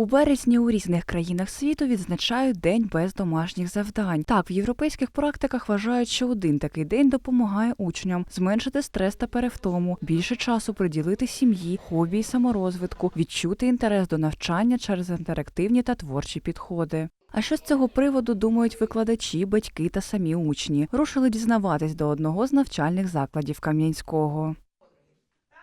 У березні у різних країнах світу відзначають день без домашніх завдань. Так, в європейських практиках вважають, що один такий день допомагає учням зменшити стрес та перевтому, більше часу приділити сім'ї, хобі й саморозвитку, відчути інтерес до навчання через інтерактивні та творчі підходи. А що з цього приводу думають викладачі, батьки та самі учні? Рушили дізнаватись до одного з навчальних закладів Кам'янського.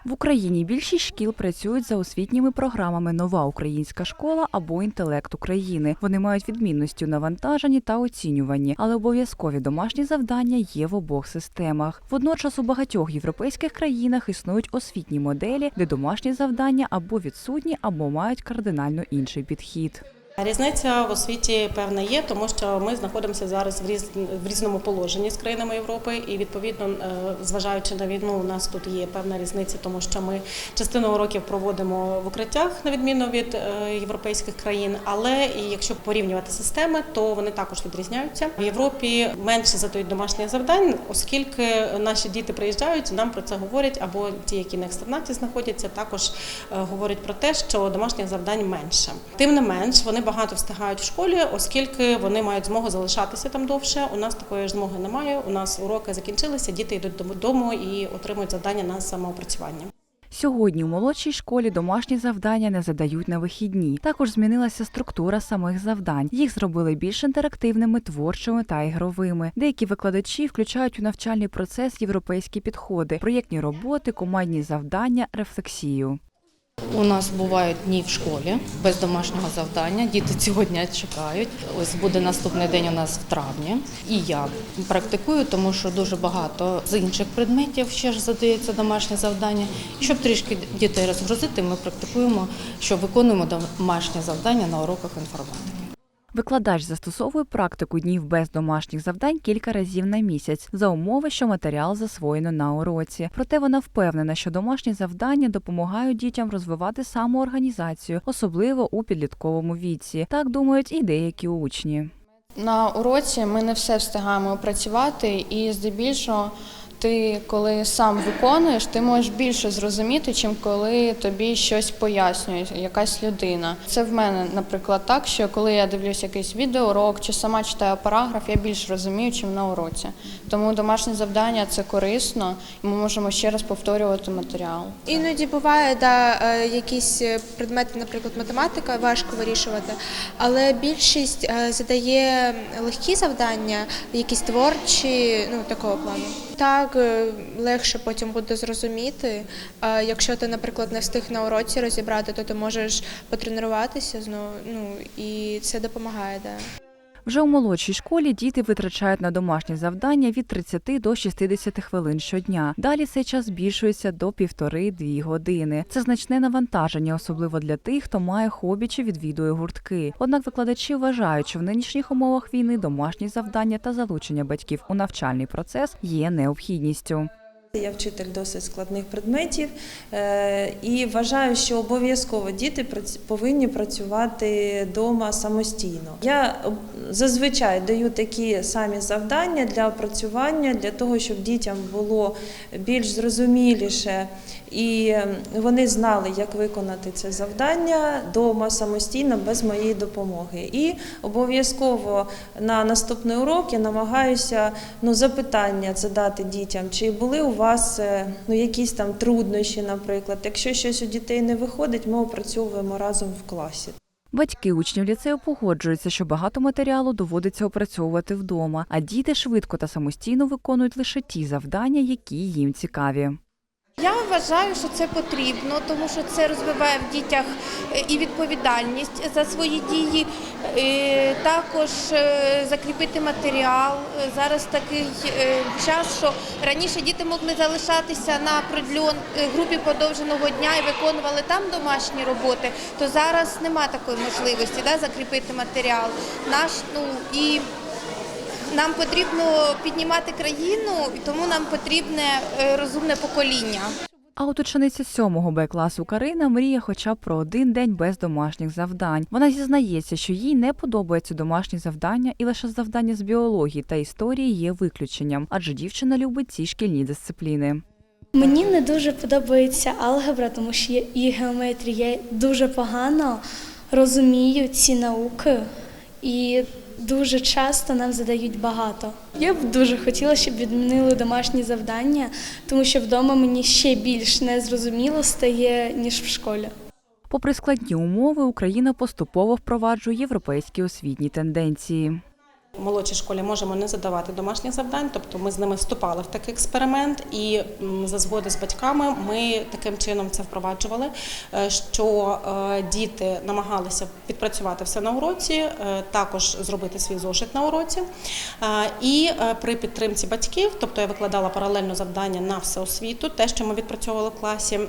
В Україні більшість шкіл працюють за освітніми програмами Нова українська школа або інтелект України. Вони мають відмінності у навантаженні та оцінюванні, але обов'язкові домашні завдання є в обох системах. Водночас у багатьох європейських країнах існують освітні моделі, де домашні завдання або відсутні, або мають кардинально інший підхід. Різниця в освіті певна є, тому що ми знаходимося зараз в різ- в різному положенні з країнами Європи, і відповідно, е, зважаючи на війну, у нас тут є певна різниця, тому що ми частину уроків проводимо в укриттях, на відміну від е, європейських країн. Але і якщо порівнювати системи, то вони також відрізняються. В Європі менше задають домашніх завдань, оскільки наші діти приїжджають, нам про це говорять, або ті, які на екстернаті знаходяться, також е, говорять про те, що домашніх завдань менше. Тим не менш, вони багато встигають в школі, оскільки вони мають змогу залишатися там довше. У нас такої ж змоги немає. У нас уроки закінчилися, діти йдуть додому і отримують завдання на самоопрацювання. Сьогодні у молодшій школі домашні завдання не задають на вихідні. Також змінилася структура самих завдань. Їх зробили більш інтерактивними, творчими та ігровими. Деякі викладачі включають у навчальний процес європейські підходи, проєктні роботи, командні завдання, рефлексію. У нас бувають дні в школі без домашнього завдання. Діти цього дня чекають. Ось буде наступний день у нас в травні. І я практикую, тому що дуже багато з інших предметів ще ж задається домашнє завдання. Щоб трішки дітей розгрузити, ми практикуємо, що виконуємо домашнє завдання на уроках інформатики. Викладач застосовує практику днів без домашніх завдань кілька разів на місяць за умови, що матеріал засвоєно на уроці. Проте вона впевнена, що домашні завдання допомагають дітям розвивати самоорганізацію, особливо у підлітковому віці. Так думають і деякі учні. На уроці ми не все встигаємо опрацювати, і здебільшого ти, коли сам виконуєш, ти можеш більше зрозуміти, чим коли тобі щось пояснює якась людина. Це в мене, наприклад, так, що коли я дивлюсь якийсь відеоурок чи сама читаю параграф, я більше розумію, чим на уроці. Тому домашнє завдання це корисно, і ми можемо ще раз повторювати матеріал. Іноді буває, да, е, якісь е, предмети, наприклад, математика важко вирішувати, але більшість е, задає легкі завдання, якісь творчі, ну такого плану. Так е, легше потім буде зрозуміти. А якщо ти, наприклад, не встиг на уроці розібрати, то ти можеш потренуватися знову. Ну і це допомагає. Да. Вже у молодшій школі діти витрачають на домашні завдання від 30 до 60 хвилин щодня. Далі цей час збільшується до півтори-дві години. Це значне навантаження, особливо для тих, хто має хобі чи відвідує гуртки. Однак викладачі вважають, що в нинішніх умовах війни домашні завдання та залучення батьків у навчальний процес є необхідністю. Я вчитель досить складних предметів е, і вважаю, що обов'язково діти повинні працювати вдома самостійно. Я зазвичай даю такі самі завдання для опрацювання, для того, щоб дітям було більш зрозуміліше і ем, вони знали, як виконати це завдання вдома самостійно без моєї допомоги. І обов'язково на наступний урок я намагаюся ну, запитання задати дітям, чи були у вас е, ну, якісь там труднощі, наприклад. Якщо щось у дітей не виходить, ми опрацьовуємо разом в класі. Батьки учнів ліцею погоджуються, що багато матеріалу доводиться опрацьовувати вдома, а діти швидко та самостійно виконують лише ті завдання, які їм цікаві. Я вважаю, що це потрібно, тому що це розвиває в дітях е, і відповідальність за свої дії, е, також е, закріпити матеріал. Зараз такий час, що раніше діти могли залишатися на продльон групі подовженого дня і виконували там домашні роботи, то зараз нема такої можливості да, закріпити матеріал. Наш ну і нам потрібно піднімати країну, і тому нам потрібне е, розумне покоління. А от учениця 7 Б класу Карина мріє хоча б про один день без домашніх завдань. Вона зізнається, що їй не подобаються домашні завдання, і лише завдання з біології та історії є виключенням, адже дівчина любить ці шкільні дисципліни. Мені не дуже подобається алгебра, тому що є і геометрія дуже погано. розумію ці науки і дуже часто нам задають багато. Я б дуже хотіла, щоб відмінили домашні завдання, тому що вдома мені ще більш незрозуміло стає, ніж в школі. Попри складні умови, Україна поступово впроваджує європейські освітні тенденції. Молодшій школі можемо не задавати домашніх завдань, тобто ми з ними вступали в такий експеримент, і за згоди з батьками ми таким чином це впроваджували, е, що е, діти намагалися підпрацювати все на уроці, е, також зробити свій зошит на уроці. І при підтримці батьків, тобто я викладала паралельно завдання на всеосвіту, те, що ми відпрацьовували в класі,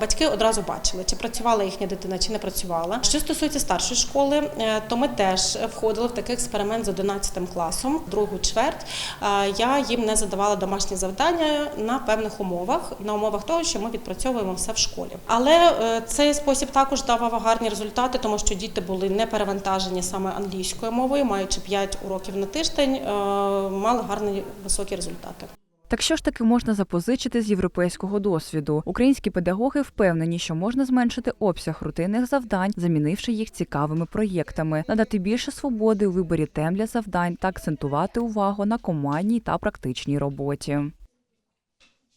батьки одразу бачили, чи працювала їхня дитина, чи не працювала. Що стосується старшої школи, то ми теж входили в такий експеримент з 11 класом, другу чверть. Е, Я їм не задавала домашні завдання на певних умовах, на умовах того, що ми відпрацьовуємо все в школі. Але е, цей спосіб також давав гарні результати, тому що діти були не перевантажені саме англійською мовою, маючи 5 уроків на тиждень, е, мали гарні високі результати. Так що ж таки можна запозичити з європейського досвіду? Українські педагоги впевнені, що можна зменшити обсяг рутинних завдань, замінивши їх цікавими проєктами, надати більше свободи у виборі тем для завдань та акцентувати увагу на командній та практичній роботі.